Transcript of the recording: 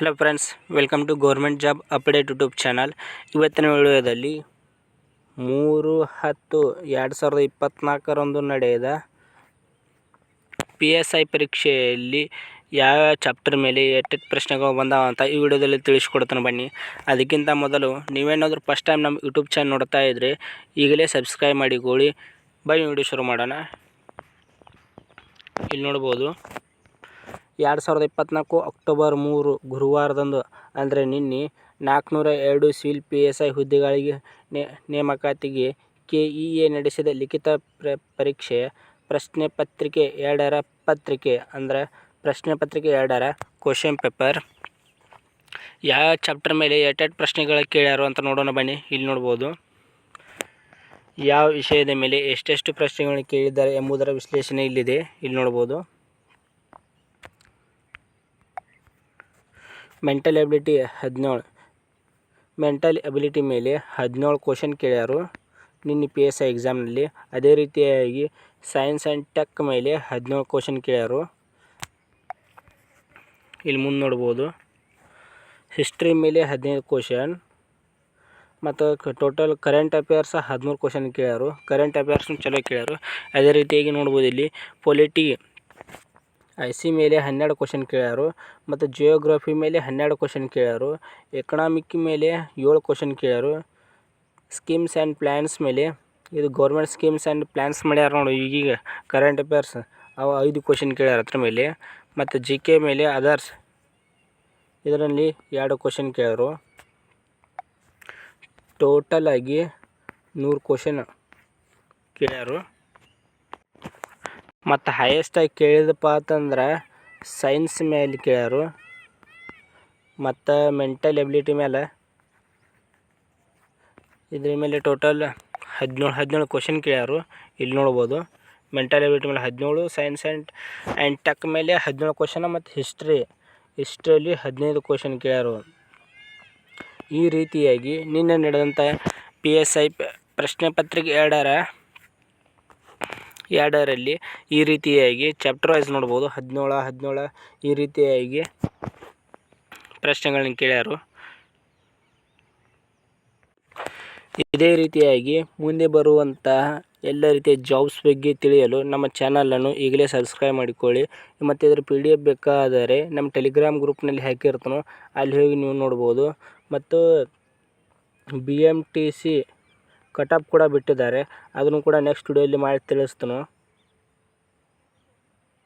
Hello friends welcome to government job update YouTube channel ಇವತ್ತಿನ ವಿಡಿಯೋದಲ್ಲಿ ಮೂರು, ಹತ್ತು, ಎರಡು ಸಾವಿರದ ಇಪ್ಪತ್ತ್ನಾಲ್ಕರಂದು ನಡೆಯದ ಪಿ ಎಸ್ ಐ ಪರೀಕ್ಷೆಯಲ್ಲಿ ಯಾವ ಚಾಪ್ಟರ್ ಮೇಲೆ ಎಷ್ಟೆಷ್ಟು ಪ್ರಶ್ನೆಗಳು ಬಂದಾವ ಅಂತ ಈ ವಿಡಿಯೋದಲ್ಲಿ ತಿಳಿಸ್ಕೊಡ್ತಾನೆ ಬನ್ನಿ. ಅದಕ್ಕಿಂತ ಮೊದಲು ನೀವೇನಾದರೂ ಫಸ್ಟ್ ಟೈಮ್ ನಮ್ಮ ಯೂಟ್ಯೂಬ್ ಚಾನಲ್ ನೋಡ್ತಾ ಇದ್ದರೆ ಈಗಲೇ ಸಬ್ಸ್ಕ್ರೈಬ್ ಮಾಡಿಕೊಳ್ಳಿ. ಬನ್ನಿ ವಿಡಿಯೋ ಶುರು ಮಾಡೋಣ. ಇಲ್ಲಿ ನೋಡ್ಬೋದು. ಎರಡು ಸಾವಿರದ ಇಪ್ಪತ್ತ್ನಾಲ್ಕು ಅಕ್ಟೋಬರ್ ಮೂರು ಗುರುವಾರದಂದು ಅಂದರೆ ನಿನ್ನೆ ನಾಲ್ಕುನೂರ ಎರಡು ಸಿವಿಲ್ ಪಿ ಎಸ್ ಐ ಹುದ್ದೆಗಳಿಗೆ ನೇಮಕಾತಿಗೆ ಕೆ ಇ ಎ ನಡೆಸಿದ ಲಿಖಿತ ಪ್ರ, ಪರೀಕ್ಷೆ, ಪ್ರಶ್ನೆ ಪತ್ರಿಕೆ ಎರಡರ ಪತ್ರಿಕೆ ಅಂದರೆ ಪ್ರಶ್ನೆ ಪತ್ರಿಕೆ ಎರಡರ ಕ್ವಶನ್ ಪೇಪರ್ ಯಾವ ಚಾಪ್ಟರ್ ಮೇಲೆ ಎಷ್ಟೆಷ್ಟು ಪ್ರಶ್ನೆಗಳು ಕೇಳ್ಯಾರು ಅಂತ ನೋಡೋಣ ಬನ್ನಿ, ಇಲ್ಲಿ ನೋಡ್ಬೋದು. ಯಾವ ವಿಷಯದ ಮೇಲೆ ಎಷ್ಟೆಷ್ಟು ಪ್ರಶ್ನೆಗಳನ್ನು ಕೇಳಿದ್ದಾರೆ ಎಂಬುದರ ವಿಶ್ಲೇಷಣೆ ಇಲ್ಲಿದೆ, ಇಲ್ಲಿ ನೋಡ್ಬೋದು. ಮೆಂಟಲ್ ಎಬಿಲಿಟಿ ಹದಿನೇಳು. ಮೆಂಟಲ್ ಎಬಿಲಿಟಿ ಮೇಲೆ ಹದಿನೇಳು ಕ್ವಶನ್ ಕೇಳ್ಯಾರು. ನಿನ್ನೆ ಪಿ ಎಸ್ ಐ ಎಕ್ಸಾಮ್ನಲ್ಲಿ ಅದೇ ರೀತಿಯಾಗಿ ಸೈನ್ಸ್ ಆ್ಯಂಡ್ ಟೆಕ್ ಮೇಲೆ ಹದಿನೇಳು ಕ್ವಶನ್ ಕೇಳ್ಯಾರು. ಇಲ್ಲಿ ಮುಂದೆ ನೋಡ್ಬೋದು. ಹಿಸ್ಟ್ರಿ ಮೇಲೆ ಹದಿನೈದು ಕ್ವಶನ್ ಮತ್ತು ಟೋಟಲ್ ಕರೆಂಟ್ ಅಫೇರ್ಸ್ ಹದಿಮೂರು ಕ್ವಶನ್ ಕೇಳ್ಯಾರು. ಕರೆಂಟ್ ಅಫೇರ್ಸ್ನು ಚಲೋ ಕೇಳ್ಯಾರು. ಅದೇ ರೀತಿಯಾಗಿ ನೋಡ್ಬೋದು ಇಲ್ಲಿ. ಪೊಲಿಟಿ ಐ ಸಿ ಮೇಲೆ ಹನ್ನೆರಡು ಕ್ವಶನ್ ಕೇಳ್ಯಾರು ಮತ್ತು ಜಿಯೋಗ್ರಫಿ ಮೇಲೆ ಹನ್ನೆರಡು ಕ್ವಶನ್ ಕೇಳ್ಯಾರು ಎಕನಾಮಿಕ್ ಮೇಲೆ ಏಳು ಕ್ವಶನ್ ಕೇಳ್ಯಾರು ಸ್ಕೀಮ್ಸ್ ಆ್ಯಂಡ್ ಪ್ಲ್ಯಾನ್ಸ್ ಮೇಲೆ, ಇದು ಗೌರ್ಮೆಂಟ್ ಸ್ಕೀಮ್ಸ್ ಆ್ಯಂಡ್ ಪ್ಲ್ಯಾನ್ಸ್ ಮಾಡ್ಯಾರ ನೋಡಿ ಈಗೀಗ ಕರೆಂಟ್ ಅಫೇರ್ಸ್ ಅವು ಐದು ಕ್ವಶನ್ ಕೇಳ್ಯಾರ ಅದ್ರ ಮೇಲೆ, ಮತ್ತು ಜಿ ಕೆ ಮೇಲೆ ಅದರ್ಸ್ ಇದರಲ್ಲಿ ಎರಡು ಕ್ವಶನ್ ಕೇಳ್ಯಾರು. ಟೋಟಲ್ ಆಗಿ ನೂರು ಕ್ವಶನ್ ಕೇಳ್ಯಾರು. ಮತ್ತು ಹೈಯೆಸ್ಟಾಗಿ ಕೇಳಿದಪ್ಪ ಅಂತಂದ್ರೆ ಸೈನ್ಸ್ ಮೇಲೆ ಕೇಳ್ಯಾರು. ಮತ್ತು ಮೆಂಟಲ್ ಎಬಿಲಿಟಿ ಮೇಲೆ ಇದ್ರ ಮೇಲೆ ಟೋಟಲ್ ಹದಿನೇಳು ಹದಿನೇಳು ಕ್ವಶನ್ ಕೇಳ್ಯಾರು. ಇಲ್ಲಿ ನೋಡ್ಬೋದು. ಮೆಂಟಲ್ ಎಬಿಲಿಟಿ ಮೇಲೆ ಹದಿನೇಳು ಸೈನ್ಸ್ ಆ್ಯಂಡ್ ಆ್ಯಂಡ್ ಟೆಕ್ ಮೇಲೆ ಹದಿನೇಳು ಕ್ವಶನ ಮತ್ತು ಹಿಸ್ಟ್ರಿ ಹಿಸ್ಟ್ರಿಯಲ್ಲಿ ಹದಿನೈದು ಕ್ವಶನ್ ಕೇಳ್ಯಾರು. ಈ ರೀತಿಯಾಗಿ ನಿನ್ನೆ ನಡೆದಂಥ ಪಿ ಎಸ್ ಐ ಪ್ರಶ್ನೆ ಪತ್ರಿಕೆ ಎರಡರ ಎರಡರಲ್ಲಿ ಈ ರೀತಿಯಾಗಿ ಚಾಪ್ಟರ್ ವೈಸ್ ನೋಡ್ಬೋದು. ಹದಿನೇಳು ಹದಿನೇಳು ಈ ರೀತಿಯಾಗಿ ಪ್ರಶ್ನೆಗಳನ್ನ ಕೇಳ್ಯಾರು. ಇದೇ ರೀತಿಯಾಗಿ ಮುಂದೆ ಬರುವಂತಹ ಎಲ್ಲ ರೀತಿಯ ಜಾಬ್ಸ್ ಬಗ್ಗೆ ತಿಳಿಯಲು ನಮ್ಮ ಚಾನಲನ್ನು ಈಗಲೇ ಸಬ್ಸ್ಕ್ರೈಬ್ ಮಾಡಿಕೊಳ್ಳಿ. ಮತ್ತು ಇದರ ಪಿ ಡಿ ಎಫ್ ಬೇಕಾದರೆ ನಮ್ಮ ಟೆಲಿಗ್ರಾಮ್ ಗ್ರೂಪ್ನಲ್ಲಿ ಹಾಕಿರ್ತಾನೋ. ಅಲ್ಲಿ ಹೋಗಿ ನೀವು ನೋಡ್ಬೋದು. ಮತ್ತು B M T C cutoff ಕೂಡ ಬಿಟ್ಟಿದ್ದಾರೆ. ಅದನ್ನು ಕೂಡ ನೆಕ್ಸ್ಟ್ ವಿಡಿಯೋಲಿ ಮಾಡಿ ತಿಳಿಸ್ತಾನೋ.